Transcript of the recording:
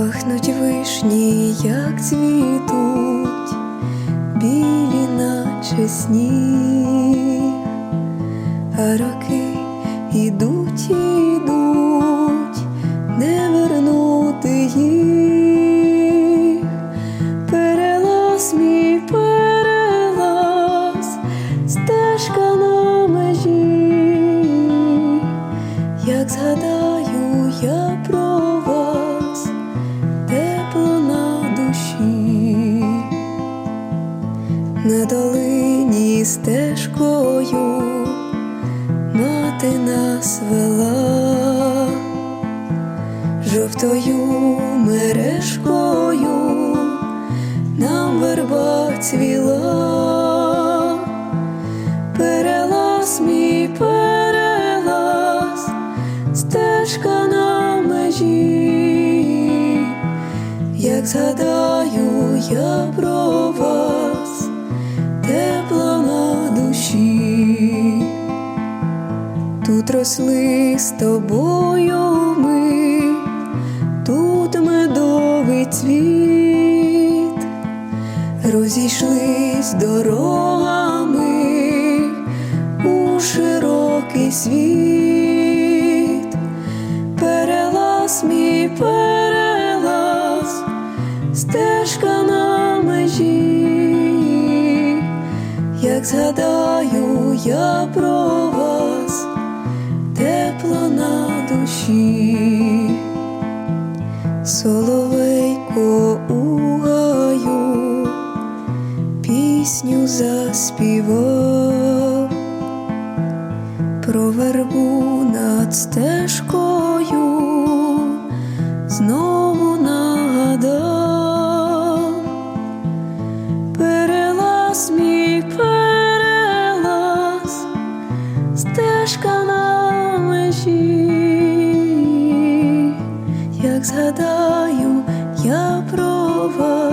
Пахнуть вишні, як цвітуть, білі, наче сніг, а роки ідуть, ідуть, не вернути їх. Перелаз мій перелаз, стежка на межі, як згадаю я про вас, на долині стежкою мати нас вела, жовтою мережкою нам верба цвіла, перелаз мій стежка на межі, як згадаю я про тут росли з тобою ми, тут медовий цвіт. Розійшлись дорогами у широкий світ, перелаз мій перелаз, стежка на межі, як згадаю я про вас, душі. Соловейко у гаю пісню заспівав про вербу над стежкою знову нагадав перелаз мій перелаз, стежка на межі, як згадаю я про вас.